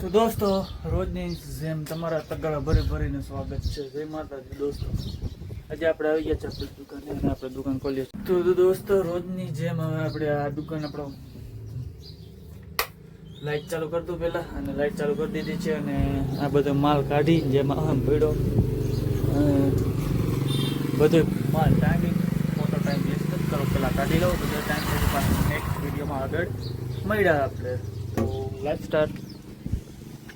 તો દોસ્તો, રોજની જેમ તમારા તગાડા ભરી ભરીને સ્વાગત છે. જય માતાજી, દોસ્તો. આજે આપણે આવી ગયા છે દુકાને અને આપણે દુકાન ખોલીએ. તો દોસ્તો, રોજની જેમ હવે આપણે આ દુકાન આપણો લાઈટ ચાલુ કરી દઉં પહેલા અને લાઈટ ચાલુ કરી દીધી છે અને આ બધો માલ કાઢી જેમાં આમ ભીડો બધો માલ ટાંગી, મોટો ટાઈમ વેસ્ટ જ કરો પહેલાં કાઢી લઉં, બધો ટાઈમ પછી પાછું નેક્સ્ટ વિડીયોમાં આગળ મળ્યા આપણે. તો લાઈફ સ્ટાર્ટ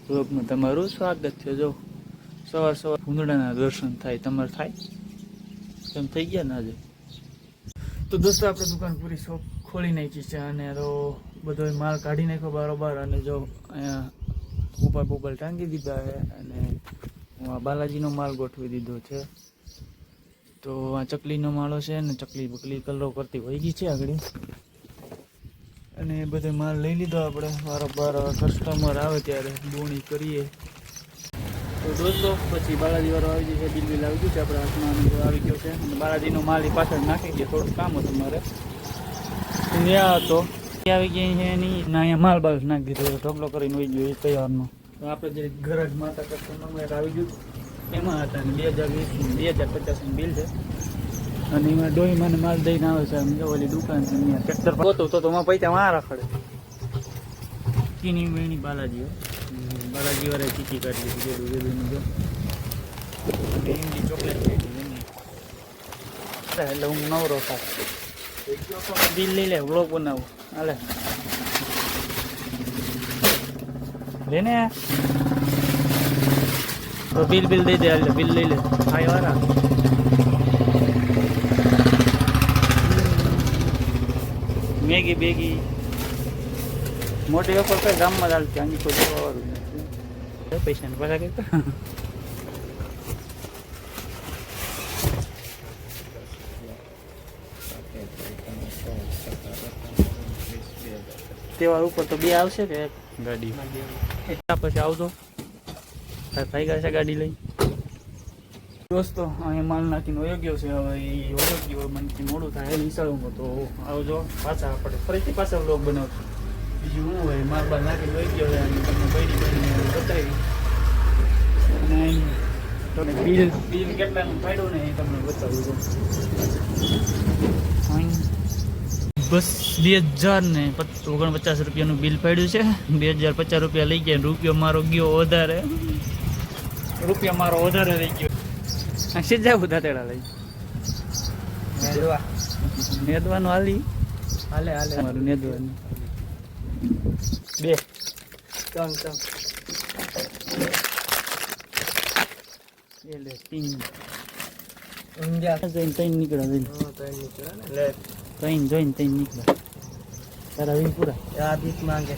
વ્લોગમાં તમારું સ્વાગત છે. જો સવાર સવાર ભૂંદડાના દર્શન થાય, તમારે થાય? એમ થઈ ગયા ને આજે? તો દોસ્તો, આપણે દુકાન પૂરી શોપ ખોલી નાખી છે અને તો બધો માલ કાઢી નાખ્યો બરોબર અને જો અહીંયા ઉપર બોબલ ટાંગી દીધા છે અને હું આ બાલાજીનો માલ ગોઠવી દીધો છે. તો આ ચકલીનો માળો છે ને ચકલી બકલી કલરો કરતી વહી ગઈ છે આગળ. અને એ બધો માલ લઈ લીધો આપણે. વારંવાર કસ્ટમર આવે ત્યારે બોણી કરીએ. તો દોસ્તો, પછી બાલાજી વાળો આવી ગયો છે બિલ બિલ આવી ગયું છે, આપણે હાથમાં આવી ગયો છે. અને બાલાજીનો માલ એ પાછળ નાખી દે થોડું કામ હતું મારે. ત્યાં હતો. આવી ગયા છે એની, ના અહીંયા માલ બાલ નાખી દીધો ઢગલો કરીને વહી ગયો એ તૈયારનો. તો આપણે જે ગરજ માતા કસ્ટમર આવી ગયું, એમાં હતા ને બે હજાર વીસ બે હજાર પચાસનું બિલ છે. અને એમાં ડોહી મને માલ દઈને આવે છે. આમ ઓલી દુકાન છે અહીંયા ટ્રેક્ટર ગોતું તો તો પૈસા વાં રખડે ચીની વેણી બાલાજી બાલાજી વાળા ચીચી કાઢી દીધી ગેલું ગેલું જો એમની ચોકલેટ એટલે હું નવરો થાય બિલ લઈ લે વ્લોગ બનાવું. હાલે. લે ને તો બિલ બિલ દઈ દે હાલે બિલ લઈ લે. ખાઈ વાળા. મેગી બેગી મોટી ઓફર કઈ ગામમાં ચાલતી આની કોઈ જોવાવાળું નથી. પૈસા ને પાછા કઈ તહેવાર ઉપર તો બે આવશે કે એક? ગાડી. પછી આવજો. ભાઈ ગયા છે ગાડી લઈ દોસ્તો અહીંયા માલ નાખીને વયો છે. હવે એ વયો ગયો મને મોડું થાય એ વિચારું તો આવજો. પાછા આપણે ફરીથી પાછા બ્લોગ બનાવશું. બીજું શું હોય, માલ બાર નાખીને વહી ગયો છે અને તમને બૈરી બૈરી બતાવી અને તમને બિલ બિલ કેટલાનું ફાયદો ને એ તમને બતાવું છું. બસ બે હજાર ને પચ- ઓગણપચાસ રૂપિયાનું બિલ પડ્યું છે. બે હજાર પચાસ રૂપિયા લઈ ગયા, રૂપિયો મારો ગયો વધારે. રૂપિયા મારો વધારે લઈ ગયો. તેડા લઈ. નેદવાનું હાલી. હાલે હાલે. મારું નેદવાનું. બે. ત્રણ ત્રણ. એટલે તીન. જઈને ત્રણ નીકળ્યા જઈને. ત્રણ જોઈને ત્રણ નીકળ્યા. તારા વી પૂરા. આ ભીખ માંગે.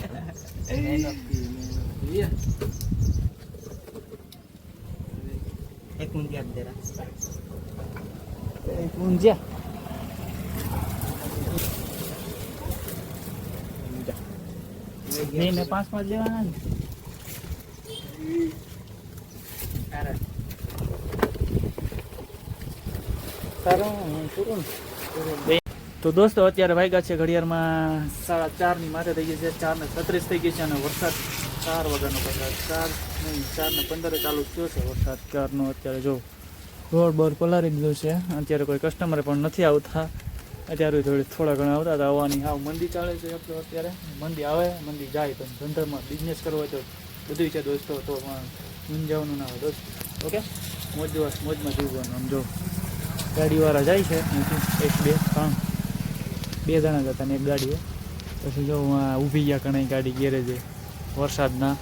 એક ઊંધિયા આપી દેરા ઊંઝ્યા બે ને પાંચ પાંચ લેવાના ને સારું પૂરું ને તો દોસ્તો, અત્યારે વાગ્યા છે ઘડિયાળમાં સાડા ચારની, માથે થઈ ગઈ છે ચાર ને છત્રીસ થઈ ગઈ છે અને વરસાદ ચાર વાગ્યાનો વરસાદ ચાર નહીં, ચાર ને પંદરે ચાલુ થયો છે વરસાદ. ચારનો અત્યારે જો રોડ બોર પલારી દીધો છે. અત્યારે કોઈ કસ્ટમર પણ નથી આવતા. અત્યારે થોડી થોડા ઘણા આવતા હતા, આવવાની હાવ મંદી ચાલે છે આપણે અત્યારે. મંદી આવે, મંદી જાય, પણ ધંધામાં બિઝનેસ કરવો હોય તો બધું છે દોસ્તો, તો મૂંઝાવાનું ના હોય દોસ્ત. ઓકે? મોજ મોજમાં જીવવાનું, આમ જો. ગાડીવાળા જાય છે એક બે, ત્રણ. બે જણા જતા ને એક ગાડીઓ પછી જો ઊભી ગયા ઘણી ગાડી ગેરેજે. વરસાદના.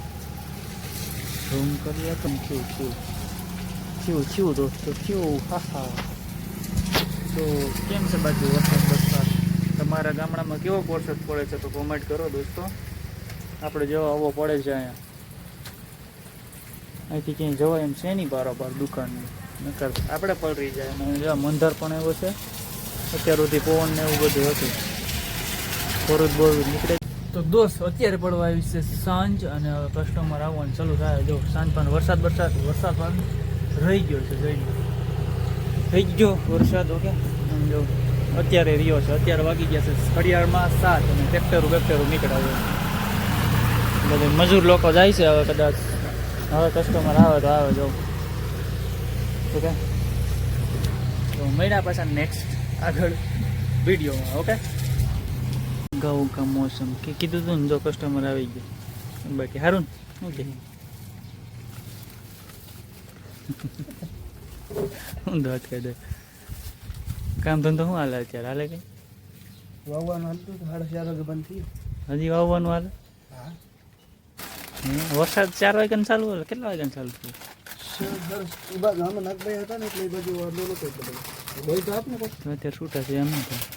રૂમ કરીએ તો થયું થયું થયું થયું દોસ્તો થયું હા હા. તો કેમ છે બાજુ વરસાદ વરસાદ? તમારા ગામડામાં કેવો વરસાદ પડે છે તો કોમેન્ટ કરો દોસ્તો. આપણે જેવો આવો પડે છે અહીંયા. અહીંથી ક્યાંય જવાય એમ છે નહીં બારોબાર દુકાનની. નકર આપણે પલરી જાય. અને જો મંદર પણ એવો છે. અત્યાર સુધી પવન ને એવું બધું હતું. બોરુદ બોરજ નીકળે. તો દોસ્ત, અત્યારે પડવા આવી છે સાંજ અને કસ્ટમર આવવાનું ચાલુ થાય. જો, સાંજ પણ વરસાદ વરસાદ વરસાદ પણ રહી ગયો છે જઈને થઈ ગયો વરસાદ, ઓકે? જો, અત્યારે રહ્યો છે. અત્યારે વાગી ગયા છે ઘડિયાળમાં સાત અને ટ્રેક્ટરો બેક્ટરો નીકળાવે બધે મજૂર લોકો જાય છે હવે કદાચ. હવે કસ્ટમર આવે તો આવે, જો. ઓકે? તો મળ્યા પાછા નેક્સ્ટ આગળ વિડીયોમાં ઓકે? ઘઉં કા મોસમ? કે કીધું હતું ને જો કસ્ટમર આવી ગયો. બાકી સારું ને? ઓકે. હું દોત કહી દે. કામ ધંધો શું હાલે અત્યારે? હાલે કઈ? વાવવાનું હાલતું સાડા ચાર વાગે બંધ થયું. હજી વાવવાનું હાલે? વરસાદ ચાર વાગે ચાલુ હોય કેટલા વાગે ચાલુ થયું? બાજુ આમાં નાગભાઈ હતા ને એટલે એ બાજુ વાંધો નતો એટલે હોય તો આપને કોઈ અત્યારે છૂટા છે એમ નથી